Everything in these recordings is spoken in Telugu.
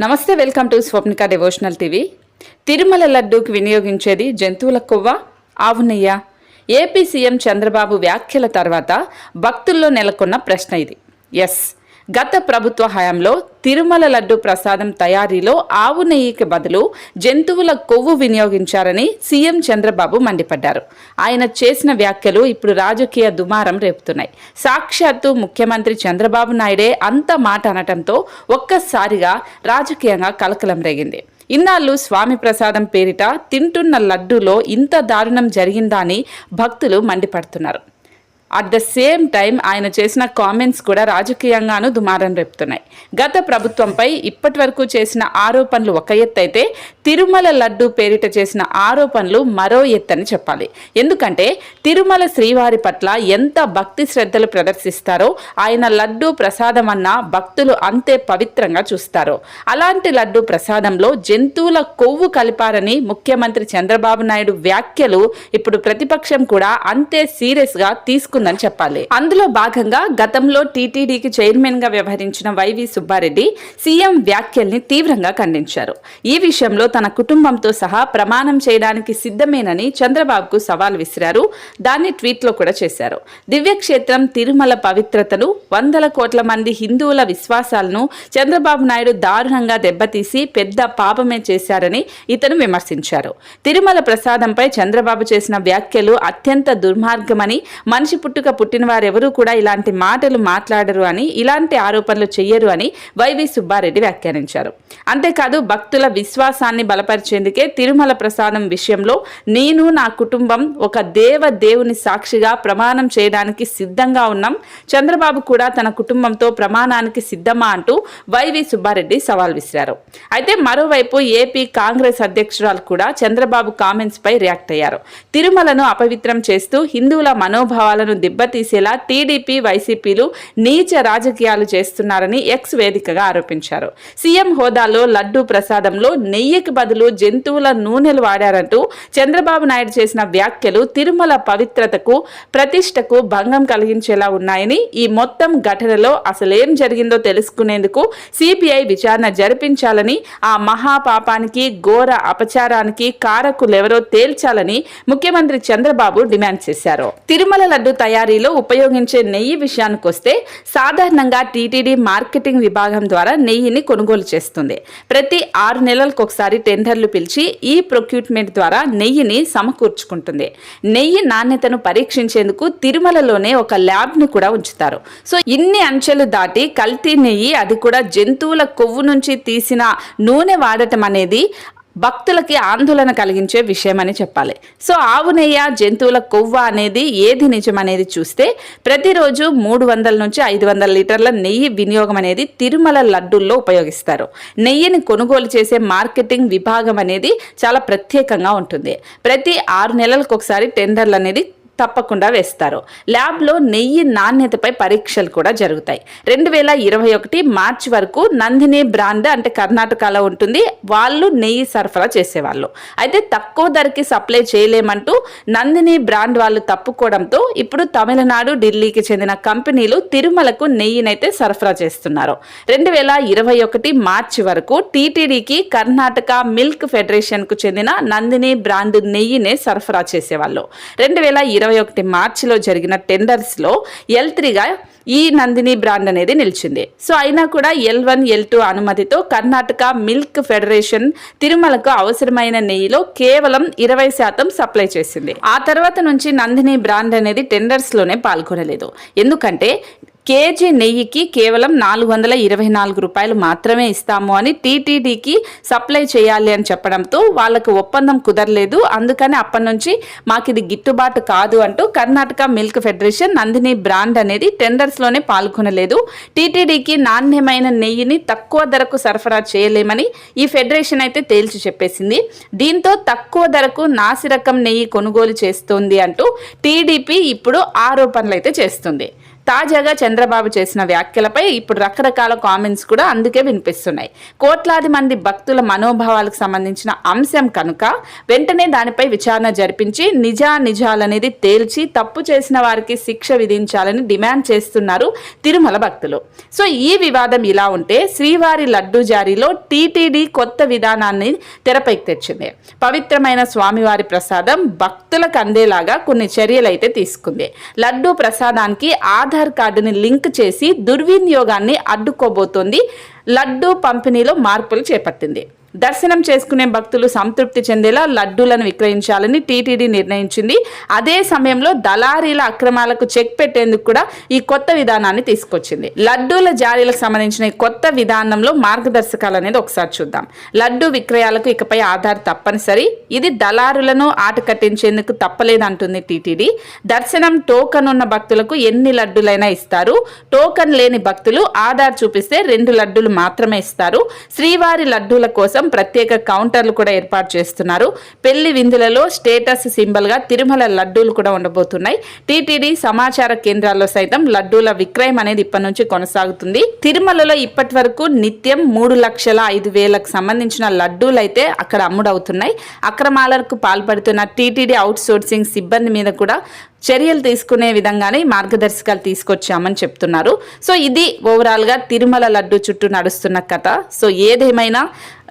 నమస్తే welcome to Swapnika devotional TV. Tirumala లడ్డూకి వినియోగించేది జంతువుల కొవ్వ? ఆవు నెయ్య ఏపీ సీఎం చంద్రబాబు వ్యాఖ్యల తర్వాత భక్తుల్లో నెలకొన్న ప్రశ్న ఇది. ఎస్. గత ప్రభుత్వ హయాంలో తిరుమల లడ్డు ప్రసాదం తయారీలో ఆవు నెయ్యికి బదులు జంతువుల కొవ్వు వినియోగించారని సీఎం చంద్రబాబు మండిపడ్డారు. ఆయన చేసిన వ్యాఖ్యలు ఇప్పుడు రాజకీయ దుమారం రేపుతున్నాయి. సాక్షాత్తు ముఖ్యమంత్రి చంద్రబాబు నాయుడే అంత మాట అనటంతో ఒక్కసారిగా రాజకీయంగా కలకలం రేగింది. ఇన్నాళ్ళు స్వామి ప్రసాదం పేరిట తింటున్న లడ్డూలో ఇంత దారుణం జరిగిందా అని భక్తులు మండిపడుతున్నారు. అట్ ద సేమ్ టైం ఆయన చేసిన కామెంట్స్ కూడా రాజకీయంగానూ దుమారం రేపుతున్నాయి. గత ప్రభుత్వంపై ఇప్పటి వరకు చేసిన ఆరోపణలు ఒక ఎత్తు అయితే తిరుమల లడ్డు పేరిట చేసిన ఆరోపణలు మరో ఎత్తని చెప్పాలి. ఎందుకంటే తిరుమల శ్రీవారి పట్ల ఎంత భక్తి శ్రద్ధలు ప్రదర్శిస్తారో ఆయన లడ్డు ప్రసాదం అన్న భక్తులు అంతే పవిత్రంగా చూస్తారో. అలాంటి లడ్డు ప్రసాదంలో జంతువుల కొవ్వు కలిపారని ముఖ్యమంత్రి చంద్రబాబు నాయుడు వ్యాఖ్యలు ఇప్పుడు ప్రతిపక్షం కూడా అంతే సీరియస్గా తీసుకు తీసుకుందని చెప్పాలి. అందులో భాగంగా గతంలో టీటీడీకి చైర్మన్గా వ్యవహరించిన వైవి సుబ్బారెడ్డి సీఎం వ్యాఖ్యల్ని తీవ్రంగా ఖండించారు. ఈ విషయంలో తన కుటుంబంతో సహా ప్రమాణం చేయడానికి సిద్ధమేనని చంద్రబాబుకు సవాల్ విసిరారు. దాన్ని ట్వీట్లో కూడా చేశారు. దివ్యక్షేత్రం తిరుమల పవిత్రతను వందల కోట్ల మంది హిందువుల విశ్వాసాలను చంద్రబాబు నాయుడు దారుణంగా దెబ్బతీసి పెద్ద పాపమే చేశారని ఇతను విమర్శించారు. తిరుమల ప్రసాదంపై చంద్రబాబు చేసిన వ్యాఖ్యలు అత్యంత దుర్మార్గమని మనిషి పుట్టుక పుట్టిన వారెవరూ కూడా ఇలాంటి మాటలు మాట్లాడరు అని ఇలాంటి ఆరోపణలు చెయ్యరు అని వైవి సుబ్బారెడ్డి వ్యాఖ్యానించారు. అంతేకాదు భక్తుల విశ్వాసాన్ని బలపరిచేందుకే తిరుమల ప్రసాదం విషయంలో నేను నా కుటుంబం ఒక దేవ దేవుని సాక్షిగా ప్రమాణం చేయడానికి సిద్ధంగా ఉన్నాం. చంద్రబాబు కూడా తన కుటుంబంతో ప్రమాణానికి సిద్ధమా అంటూ వైవి సుబ్బారెడ్డి సవాల్ విసిరారు. అయితే మరోవైపు ఏపీ కాంగ్రెస్ అధ్యక్షురాలు కూడా చంద్రబాబు కామెంట్స్ పై రియాక్ట్ అయ్యారు. తిరుమలను అపవిత్రం చేస్తూ హిందువుల మనోభావాలను దెబ్బతీసేలా టీడీపీ వైసీపీలు నీచ రాజకీయాలు చేస్తున్నారని ఎక్స్ వేదికగా ఆరోపించారు. సీఎం హోదాలో లడ్డూ ప్రసాదంలో నెయ్యికి బదులు జంతువుల నూనెలు వాడారంటూ చంద్రబాబు నాయుడు చేసిన వ్యాఖ్యలు తిరుమల పవిత్రతకు ప్రతిష్టకు భంగం కలిగించేలా ఉన్నాయని ఈ మొత్తం ఘటనలో అసలేం జరిగిందో తెలుసుకునేందుకు సిబిఐ విచారణ జరిపించాలని ఆ మహాపాపానికి ఘోర అపచారానికి కారకులెవరో తేల్చాలని ముఖ్యమంత్రి చంద్రబాబు డిమాండ్ చేశారు. తిరుమల లడ్డు తయారీలో ఉపయోగించే నెయ్యి విషయానికి వస్తే సాధారణంగా టీటీడీ మార్కెటింగ్ విభాగం ద్వారా నెయ్యిని కొనుగోలు చేస్తుంది. ప్రతి ఆరు నెలలకు ఒకసారి టెండర్లు పిలిచి ఈ ప్రొక్యూట్మెంట్ ద్వారా నెయ్యిని సమకూర్చుకుంటుంది. నెయ్యి నాణ్యతను పరీక్షించేందుకు తిరుమలలోనే ఒక ల్యాబ్ని కూడా ఉంచుతారు. సో ఇన్ని అంచెలు దాటి కల్తీ నెయ్యి అది కూడా జంతువుల కొవ్వు నుంచి తీసిన నూనె వాడటం అనేది భక్తులకి ఆందోళన కలిగించే విషయం అని చెప్పాలి. సో ఆవు నెయ్య జంతువుల కొవ్వ అనేది ఏది నిజం అనేది చూస్తే ప్రతిరోజు మూడు వందల నుంచి ఐదు వందల లీటర్ల నెయ్యి వినియోగం అనేది తిరుమల లడ్డూల్లో ఉపయోగిస్తారు. నెయ్యిని కొనుగోలు చేసే మార్కెటింగ్ విభాగం అనేది చాలా ప్రత్యేకంగా ఉంటుంది. ప్రతి ఆరు నెలలకు ఒకసారి టెండర్లు అనేది తప్పకుండా వేస్తారు. ల్యాబ్లో నెయ్యి నాణ్యతపై పరీక్షలు కూడా జరుగుతాయి. రెండు వేల ఇరవై ఒకటి మార్చి వరకు నందిని బ్రాండ్ అంటే కర్ణాటకలో ఉంటుంది. వాళ్ళు నెయ్యి సరఫరా చేసేవాళ్ళు. అయితే తక్కువ ధరకి సప్లై చేయలేమంటూ నందిని బ్రాండ్ వాళ్ళు తప్పుకోవడంతో ఇప్పుడు తమిళనాడు ఢిల్లీకి చెందిన కంపెనీలు తిరుమలకు నెయ్యినైతే సరఫరా చేస్తున్నారు. రెండు వేల ఇరవై ఒకటి మార్చి వరకు టీటీడీకి కర్ణాటక మిల్క్ ఫెడరేషన్కు చెందిన నందిని బ్రాండ్ నెయ్యినే సరఫరా చేసేవాళ్ళు. రెండు వేల ఇరవై ఇరవై ఒకటి మార్చిలో జరిగిన టెండర్స్లో ఎల్ త్రీగా ఈ నందిని బ్రాండ్ అనేది నిలిచింది. సో అయినా కూడా ఎల్ వన్ ఎల్ టూ అనుమతితో కర్ణాటక మిల్క్ ఫెడరేషన్ తిరుమలకు అవసరమైన నెయ్యిలో కేవలం ఇరవై శాతం సప్లై చేసింది. ఆ తర్వాత నుంచి నందిని బ్రాండ్ అనేది టెండర్స్లోనే పాల్గొనలేదు. ఎందుకంటే కేజీ నెయ్యికి కేవలం నాలుగు వందల ఇరవై నాలుగు రూపాయలు మాత్రమే ఇస్తాము అని టీటీడీకి సప్లై చేయాలి అని చెప్పడంతో వాళ్ళకు ఒప్పందం కుదరలేదు. అందుకని అప్పటి నుంచి మాకు ఇది గిట్టుబాటు కాదు అంటూ Karnataka milk federation Nandini brand అనేది టెండర్స్లోనే పాల్గొనలేదు. టీటీడీకి నాణ్యమైన నెయ్యిని తక్కువ ధరకు సరఫరా చేయలేమని ఈ ఫెడరేషన్ అయితే తేల్చి చెప్పేసింది. దీంతో తక్కువ ధరకు నాసిరకం నెయ్యి కొనుగోలు చేస్తోంది అంటూ టీడీపీ ఇప్పుడు ఆరోపణలు అయితే చేస్తుంది. తాజాగా చంద్రబాబు చేసిన వ్యాఖ్యలపై ఇప్పుడు రకరకాల కామెంట్స్ కూడా అందుకే వినిపిస్తున్నాయి. కోట్లాది మంది భక్తుల మనోభావాలకు సంబంధించిన అంశం కనుక వెంటనే దానిపై విచారణ జరిపించి నిజా నిజాలనేది తేల్చి తప్పు చేసిన వారికి శిక్ష విధించాలని డిమాండ్ చేస్తున్నారు తిరుమల భక్తులు. సో ఈ వివాదం ఇలా ఉంటే శ్రీవారి లడ్డు జారీలో టీటీడీ కొత్త విధానాన్ని తెరపైకి తెచ్చింది. పవిత్రమైన స్వామివారి ప్రసాదం భక్తులకు అందేలాగా కొన్ని చర్యలు అయితే తీసుకుంది. లడ్డు ప్రసాదానికి ఆధార్ కార్డుని లింక్ చేసి దుర్వినియోగాన్ని అడ్డుకోబోతోంది. లడ్డూ పంపిణీలో మార్పులు చేపట్టింది. దర్శనం చేసుకునే భక్తులు సంతృప్తి చెందేలా లడ్డూలను విక్రయించాలని టీటీడీ నిర్ణయించింది. అదే సమయంలో దళారీల అక్రమాలకు చెక్ పెట్టేందుకు కూడా ఈ కొత్త విధానాన్ని తీసుకొచ్చింది. లడ్డూల జారీలకు సంబంధించిన ఈ కొత్త విధానంలో మార్గదర్శకాలు అనేది ఒకసారి చూద్దాం. లడ్డు విక్రయాలకు ఇకపై ఆధార్ తప్పనిసరి. ఇది దళారులను ఆట కట్టించేందుకు తప్పలేదంటుంది టీటీడీ. దర్శనం టోకన్ ఉన్న భక్తులకు ఎన్ని లడ్డులైనా ఇస్తారు. టోకన్ లేని భక్తులు ఆధార్ చూపిస్తే రెండు లడ్డూలు మాత్రమే ఇస్తారు. శ్రీవారి లడ్డూల కోసం ప్రత్యేక కౌంటర్లు కూడా ఏర్పాటు చేస్తున్నారు. పెళ్ళి విందులలో స్టేటస్ సింబల్గా తిరుమల లడ్డూలు కూడా ఉండబోతున్నాయి. టీటీడీ సమాచార కేంద్రాల్లో సైతం లడ్డూల విక్రయం అనేది ఇప్పటి నుంచి కొనసాగుతుంది. తిరుమలలో ఇప్పటి వరకు నిత్యం మూడు లక్షల ఐదు వేలకు సంబంధించిన లడ్డూలు అయితే అక్కడ అమ్ముడవుతున్నాయి. అక్రమాలకు పాల్పడుతున్న టీటీడీ అవుట్ సోర్సింగ్ సిబ్బంది మీద కూడా చర్యలు తీసుకునే విధంగానే మార్గదర్శకాలు తీసుకొచ్చామని చెప్తున్నారు. సో ఇది ఓవరాల్గా తిరుమల లడ్డు చుట్టూ నడుస్తున్న కథ. సో ఏదేమైనా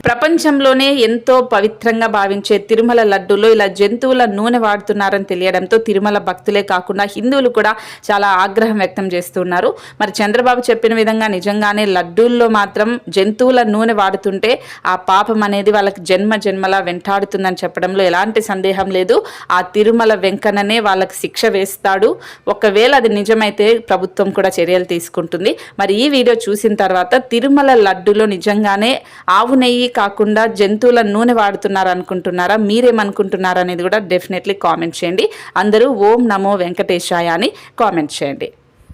ప్రపంచంలోనే ఎంతో పవిత్రంగా భావించే తిరుమల లడ్డూలో ఇలా జంతువుల నూనె వాడుతున్నారని తెలియడంతో తిరుమల భక్తులే కాకుండా హిందువులు కూడా చాలా ఆగ్రహం వ్యక్తం చేస్తున్నారు. మరి చంద్రబాబు చెప్పిన విధంగా నిజంగానే లడ్డూల్లో మాత్రం జంతువుల నూనె వాడుతుంటే ఆ పాపం అనేది వాళ్ళకి జన్మ జన్మలా వెంటాడుతుందని చెప్పడంలో ఎలాంటి సందేహం లేదు. ఆ తిరుమల వెంకన్ననే వాళ్ళకి శిక్ష వేస్తాడు. ఒకవేళ అది నిజమైతే ప్రభుత్వం కూడా చర్యలు తీసుకుంటుంది. మరి ఈ వీడియో చూసిన తర్వాత తిరుమల లడ్డులో నిజంగానే ఆవు నెయ్యి కాకుండా జంతువుల నూనె వాడుతున్నారు అనుకుంటున్నారా మీరేమనుకుంటున్నారా అనేది కూడా డెఫినెట్లీ కామెంట్ చేయండి. అందరూ ఓం నమో వెంకటేశాయ అని కామెంట్ చేయండి.